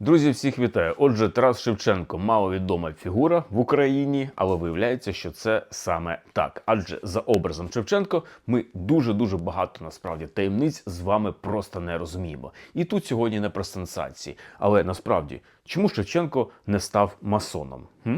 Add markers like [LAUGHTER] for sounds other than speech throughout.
Друзі, всіх вітаю. Отже, Тарас Шевченко маловідома фігура в Україні, але виявляється, що це саме так. Адже за образом Шевченко ми дуже дуже багато насправді таємниць з вами просто не розуміємо. І тут сьогодні не про сенсації. Але насправді, чому Шевченко не став масоном? Хм?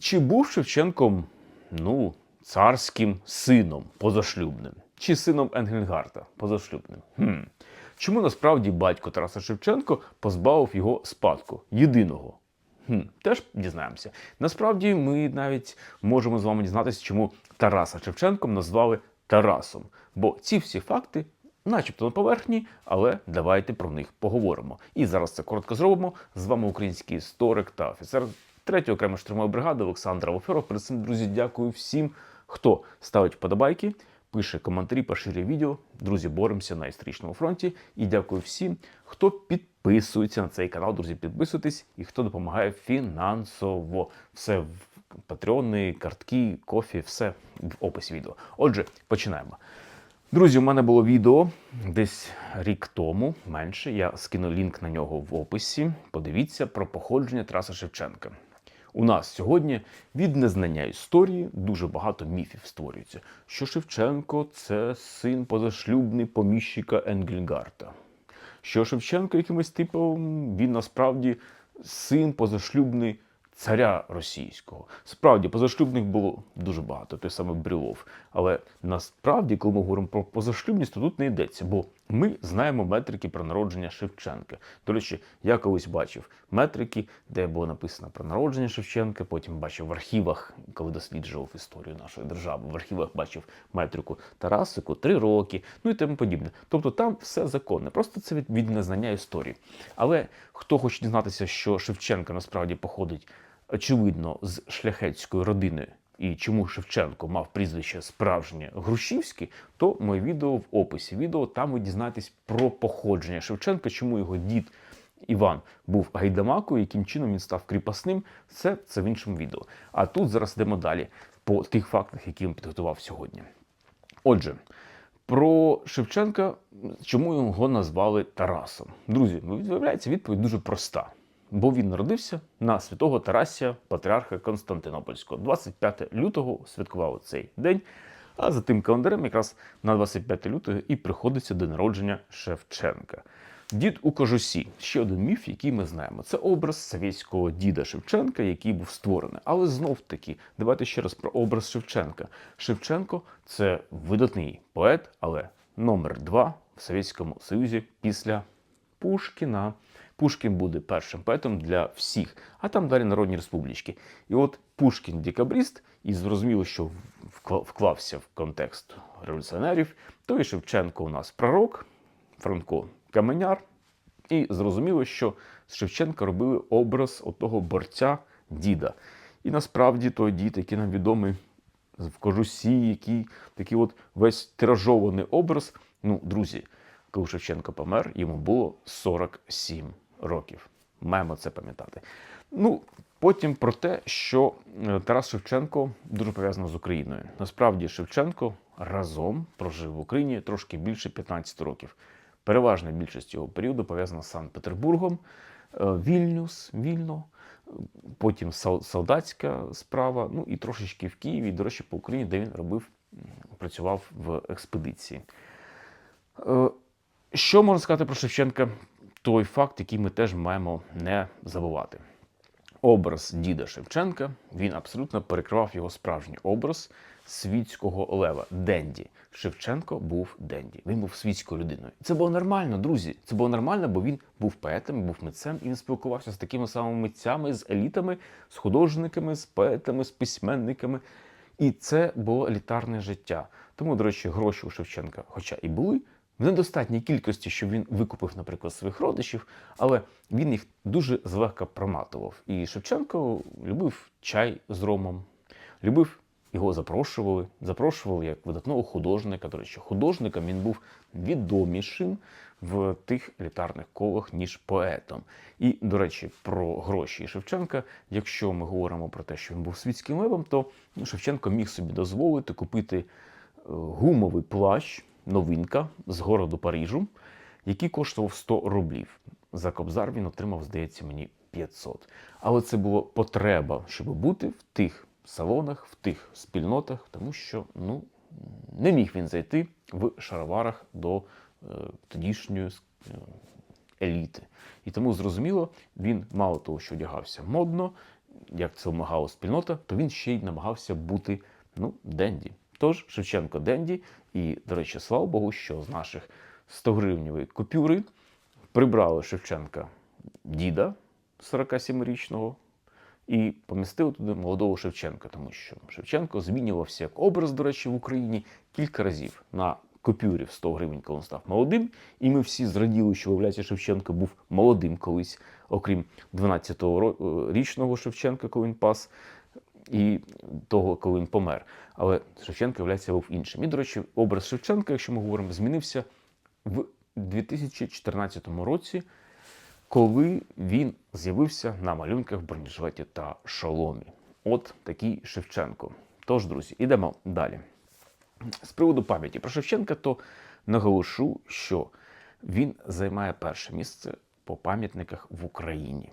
Чи був Шевченком, ну, царським сином позашлюбним? Чи сином Енгельгарта позашлюбним? Хм. Чому насправді батько Тараса Шевченко позбавив його спадку єдиного? Хм, теж дізнаємося. Насправді, ми навіть можемо з вами дізнатися, чому Тараса Шевченком назвали Тарасом. Бо ці всі факти, начебто на поверхні, але давайте про них поговоримо. І зараз це коротко зробимо. З вами український історик та офіцер 3-ї окремої штурмової бригади Олександр Алоферов. Перед цим, друзі, дякую всім, хто ставить вподобайки пише коментарі, поширює відео. Друзі, боремося на історичному фронті. І дякую всім, хто підписується на цей канал. Друзі, підписуйтесь і хто допомагає фінансово. Все в патреони, картки, кофі, все в описі відео. Отже, починаємо. Друзі, у мене було відео десь рік тому, менше. Я скину лінк на нього в описі. Подивіться про походження Тараса Шевченка. У нас сьогодні від незнання історії дуже багато міфів створюється, що Шевченко це син позашлюбний поміщика Енгельгарта. Що Шевченко якимось типом він насправді син позашлюбний царя російського. Справді, позашлюбних було дуже багато, той самий Брюлов. Але насправді, коли ми говоримо про позашлюбність, то тут не йдеться, бо ми знаємо метрики про народження Шевченка. До речі, я колись бачив метрики, де було написано про народження Шевченка. Потім бачив в архівах, коли досліджував історію нашої держави. В архівах бачив метрику Тарасику, три роки, ну і тому подібне. Тобто там все законне, просто це від, від незнання історії. Але хто хоче дізнатися, що Шевченка насправді походить очевидно з шляхетської родини. І чому Шевченко мав прізвище справжнє Грушівське, то моє відео в описі відео там ви дізнаєтесь про походження Шевченка, чому його дід Іван був гайдамакою, яким чином він став кріпасним. Це це в іншому відео. А тут зараз йдемо далі по тих фактах, які він підготував сьогодні. Отже, про Шевченка, чому його назвали Тарасом? Друзі, ну, виявляється, відповідь дуже проста бо він народився на святого Тарасія, патріарха Константинопольського. 25 лютого святкував цей день. А за тим календарем, якраз на 25 лютого і приходиться до народження Шевченка. Дід у кожусі ще один міф, який ми знаємо. Це образ совєтського діда Шевченка, який був створений. Але знов таки, давайте ще раз про образ Шевченка. Шевченко це видатний поет, але номер два в Совєтському Союзі після Пушкіна. Пушкін буде першим поетом для всіх, а там далі народні республічки. І от Пушкін декабріст, і зрозуміло, що вклався в контекст революціонерів. То і Шевченко у нас пророк, Франко Каменяр. І зрозуміло, що з Шевченка робили образ отого борця діда. І насправді той дід, який нам відомий в кожусі, який такий от весь тиражований образ. Ну, друзі, коли Шевченко помер, йому було 47 років. Маємо це пам'ятати. Ну, потім про те, що е, Тарас Шевченко дуже пов'язано з Україною. Насправді, Шевченко разом прожив в Україні трошки більше 15 років. Переважна більшість його періоду пов'язана з Санкт-Петербургом, е, Вільнюс, Вільно, потім солдатська справа, ну і трошечки в Києві, до речі, по Україні, де він робив, працював в експедиції. Е, що можна сказати про Шевченка? Той факт, який ми теж маємо не забувати. Образ діда Шевченка він абсолютно перекривав його справжній образ світського лева Денді. Шевченко був Денді. Він був світською людиною. Це було нормально, друзі. Це було нормально, бо він був поетом, був митцем, і він спілкувався з такими самими митцями, з елітами, з художниками, з поетами, з письменниками. І це було елітарне життя. Тому, до речі, гроші у Шевченка, хоча і були, в недостатній кількості, щоб він викупив, наприклад, своїх родичів, але він їх дуже злегка проматував. І Шевченко любив чай з ромом, любив його запрошували, запрошували як видатного художника. До речі, художником він був відомішим в тих елітарних колах, ніж поетом. І, до речі, про гроші Шевченка, якщо ми говоримо про те, що він був світським левом, то Шевченко міг собі дозволити купити е, гумовий плащ новинка з городу Парижу, який коштував 100 рублів. за Кобзар він отримав, здається, мені 500. Але це була потреба, щоб бути в тих салонах, в тих спільнотах, тому що ну, не міг він зайти в шароварах до е, тодішньої е, еліти. І тому зрозуміло, він мало того, що одягався модно, як це вимагала спільнота, то він ще й намагався бути ну, денді. Тож Шевченко Денді, і, до речі, слава Богу, що з наших 100 гривневої купюри прибрали Шевченка діда 47-річного і помістили туди молодого Шевченка, тому що Шевченко змінювався як образ, до речі, в Україні кілька разів на купюрі в 100 гривень, коли він став молодим. І ми всі зраділи, що виявляється, Шевченко був молодим колись, окрім 12-річного Шевченка, коли він пас, і того, коли він помер. Але Шевченко, виявляється, був іншим. І, до речі, образ Шевченка, якщо ми говоримо, змінився в 2014 році, коли він з'явився на малюнках в бронежилеті та шоломі. От такий Шевченко. Тож, друзі, ідемо далі. З приводу пам'яті про Шевченка, то наголошу, що він займає перше місце по пам'ятниках в Україні.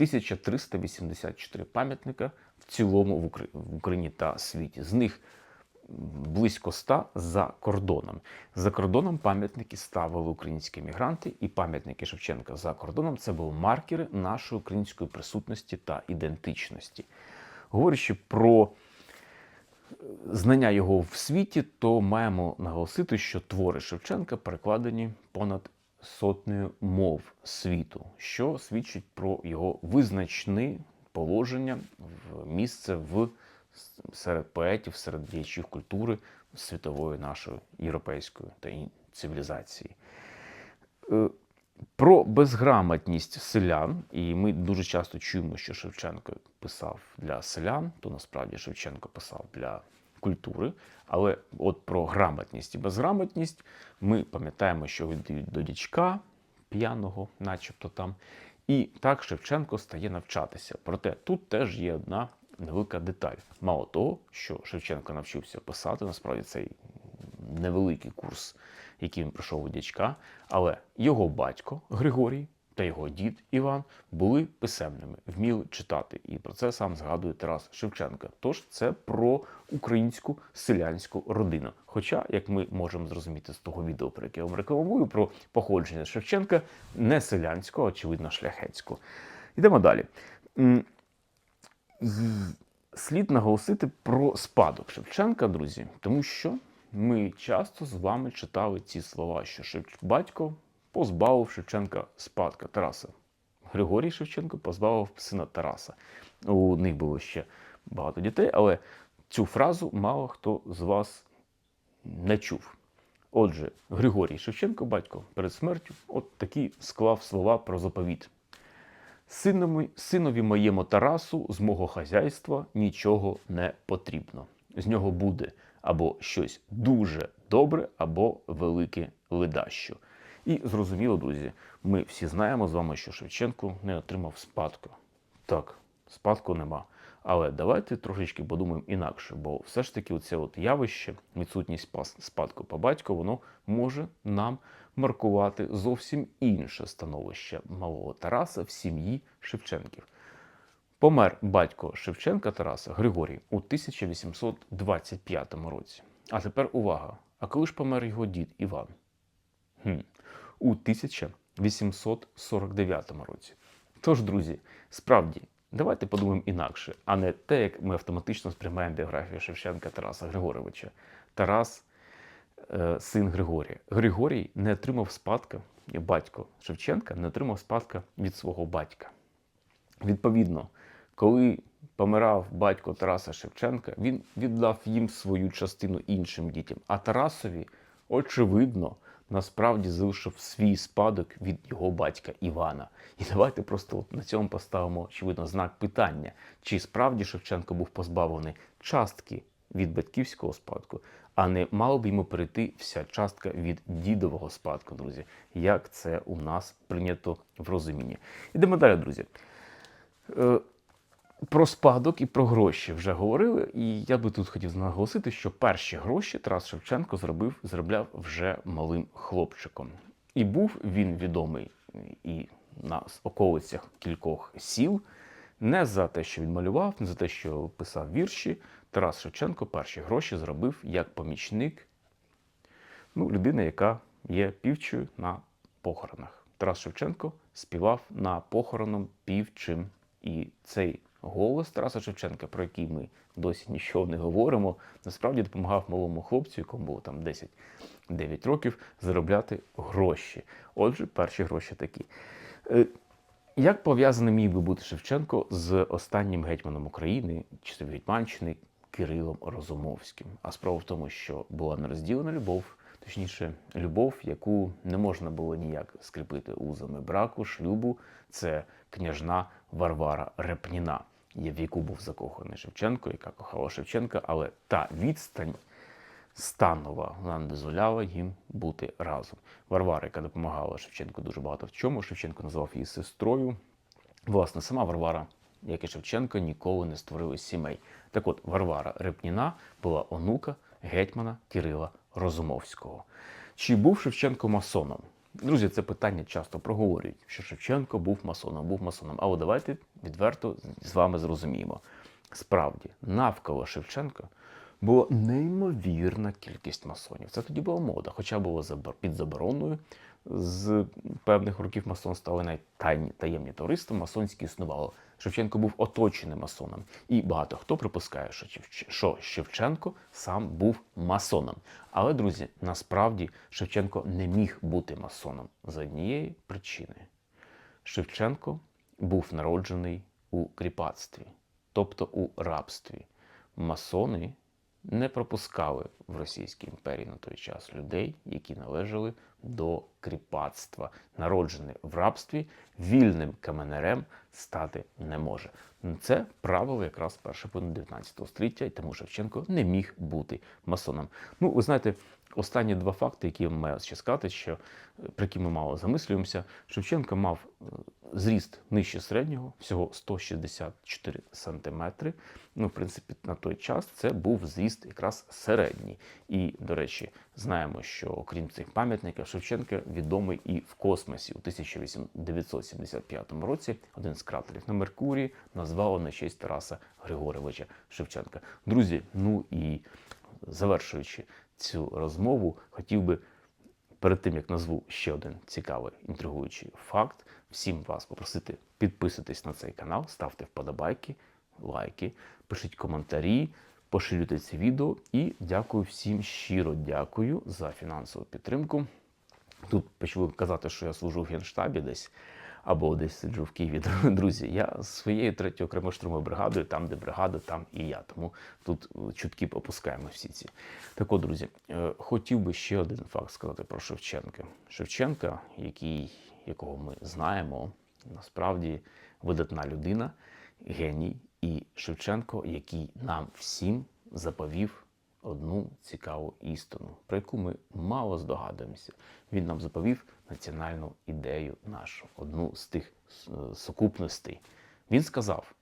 1384 пам'ятника в цілому в Україні та світі. З них близько 100 за кордоном. За кордоном пам'ятники ставили українські мігранти, і пам'ятники Шевченка за кордоном це були маркери нашої української присутності та ідентичності. Говорячи про знання його в світі, то маємо наголосити, що твори Шевченка перекладені понад сотнею мов світу, що свідчить про його визначне положення в місце в серед поетів, серед діячів культури світової нашої європейської та цивілізації. Е, Про безграмотність селян, і ми дуже часто чуємо, що Шевченко писав для селян, то насправді Шевченко писав для культури. Але от про грамотність і безграмотність ми пам'ятаємо, що він до дічка п'яного, начебто там. І так Шевченко стає навчатися. Проте тут теж є одна невелика деталь. Мало того, що Шевченко навчився писати, насправді цей невеликий курс, який він пройшов у дячка, але його батько Григорій та його дід Іван були писемними, вміли читати. І про це сам згадує Тарас Шевченко. Тож це про українську селянську родину. Хоча, як ми можемо зрозуміти з того відео, про яке я вам рекламую, про походження Шевченка не селянського, а, очевидно, шляхетського. Йдемо далі. Слід наголосити про спадок Шевченка, друзі, тому що ми часто з вами читали ці слова, що батько позбавив Шевченка спадка Тараса. Григорій Шевченко позбавив сина Тараса. У них було ще багато дітей, але цю фразу мало хто з вас не чув. Отже, Григорій Шевченко, батько, перед смертю, от такі склав слова про заповіт. Синові, синові моєму Тарасу з мого хазяйства нічого не потрібно. З нього буде або щось дуже добре, або велике ледащо. І зрозуміло, друзі, ми всі знаємо з вами, що Шевченко не отримав спадку. Так, спадку нема. Але давайте трошечки подумаємо інакше, бо все ж таки оце от явище, відсутність спадку по батьку, воно може нам маркувати зовсім інше становище малого Тараса в сім'ї Шевченків. Помер батько Шевченка Тараса Григорій у 1825 році. А тепер увага! А коли ж помер його дід Іван? Хм. У 1849 році. Тож, друзі, справді, давайте подумаємо інакше, а не те, як ми автоматично сприймаємо біографію Шевченка Тараса Григоровича. Тарас е, син Григорія. Григорій не отримав спадка, і батько Шевченка не отримав спадка від свого батька. Відповідно, коли помирав батько Тараса Шевченка, він віддав їм свою частину іншим дітям. А Тарасові, очевидно, насправді залишив свій спадок від його батька Івана. І давайте просто от на цьому поставимо, очевидно, знак питання, чи справді Шевченко був позбавлений частки від батьківського спадку, а не мало б йому перейти вся частка від дідового спадку, друзі, як це у нас прийнято в розумінні. Ідемо далі, друзі. Про спадок і про гроші вже говорили, і я би тут хотів наголосити, що перші гроші Тарас Шевченко зробив, заробляв вже малим хлопчиком. І був він відомий і на околицях кількох сіл. Не за те, що він малював, не за те, що писав вірші. Тарас Шевченко перші гроші зробив як помічник ну, людина, яка є півчою на похоронах. Тарас Шевченко співав на похороном півчим. І цей голос Тараса Шевченка, про який ми досі нічого не говоримо, насправді допомагав малому хлопцю, якому було там 10-9 років, заробляти гроші. Отже, перші гроші такі. Е, Як пов'язаний міг би бути Шевченко з останнім гетьманом України, чи Гетьманщини Кирилом Розумовським? А справа в тому, що була нерозділена любов, точніше, любов, яку не можна було ніяк скріпити узами браку, шлюбу. Це княжна Варвара Репніна, в яку був закоханий Шевченко, яка кохала Шевченка, але та відстань станова вона не дозволяла їм бути разом. Варвара, яка допомагала Шевченку дуже багато в чому. Шевченко називав її сестрою. Власне, сама Варвара, як і Шевченко, ніколи не створили сімей. Так от, Варвара Репніна була онука гетьмана Кирила Розумовського. Чи був Шевченко масоном? Друзі, це питання часто проговорюють, що Шевченко був масоном, був масоном. Але давайте відверто з вами зрозуміємо. Справді, навколо Шевченка була неймовірна кількість масонів. Це тоді була мода, хоча було під забороною. З певних років масонства, але навіть таємні товариства масонські існувало. Шевченко був оточений масоном. І багато хто припускає, що Шевченко сам був масоном. Але, друзі, насправді Шевченко не міг бути масоном за однієї причини. Шевченко був народжений у кріпацтві, тобто у рабстві. Масони не пропускали в Російській імперії на той час людей, які належали до кріпацтва. Народжений в рабстві, вільним каменерем стати не може. Це правило якраз перше половини 19 століття, і тому Шевченко не міг бути масоном. Ну, ви знаєте, останні два факти, які маю ще сказати, що е, про які ми мало замислюємося. Шевченко мав е, зріст нижче середнього, всього 164 сантиметри. Ну, в принципі, на той час це був зріст якраз середній. І, до речі, знаємо, що окрім цих пам'ятників, Шевченка відомий і в космосі. У 1975 році один з кратерів на Меркурії назвало на честь Тараса Григоровича Шевченка. Друзі, ну і завершуючи цю розмову, хотів би перед тим як назву ще один цікавий інтригуючий факт, всім вас попросити підписуйтесь на цей канал, ставте вподобайки, лайки, пишіть коментарі, поширюйте це відео і дякую всім щиро дякую за фінансову підтримку. Тут почали казати, що я служу в Генштабі десь або десь сиджу в Києві. [LAUGHS] Друзі, я з своєю третьою окремою штурмовою бригадою, там, де бригада, там і я. Тому тут е, чутки опускаємо всі ці. Так от, друзі, е, хотів би ще один факт сказати про Шевченка. Шевченка, який, якого ми знаємо, насправді видатна людина, геній, і Шевченко, який нам всім заповів одну цікаву істину, про яку ми мало здогадуємося. Він нам заповів національну ідею нашу, одну з тих е, сукупностей. Він сказав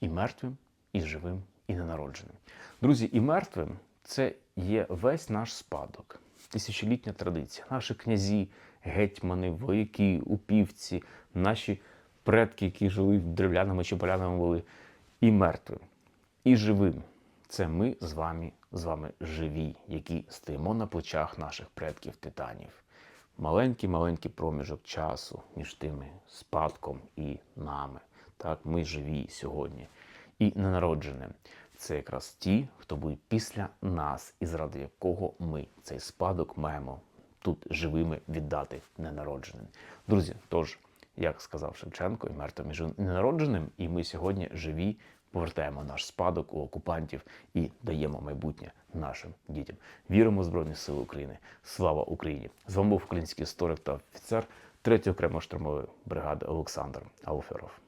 і мертвим, і живим, і ненародженим. Друзі, і мертвим це є весь наш спадок, тисячолітня традиція. Наші князі, гетьмани, вояки, упівці, наші предки, які жили в древляному чи поляному були, і мертвим, і живим. Це ми з вами, з вами живі, які стоїмо на плечах наших предків титанів. Маленький маленький проміжок часу між тими спадком і нами. Так, ми живі сьогодні. І ненародженим. Це якраз ті, хто будуть після нас, і заради якого ми цей спадок маємо тут живими віддати ненародженим. Друзі, тож, як сказав Шевченко, і мертвим і ненародженим, і ми сьогодні живі, повертаємо наш спадок у окупантів і даємо майбутнє нашим дітям. Віримо в Збройні Сили України. Слава Україні! З вами був український історик та офіцер 3 окремої штурмової бригади Олександр Алферов.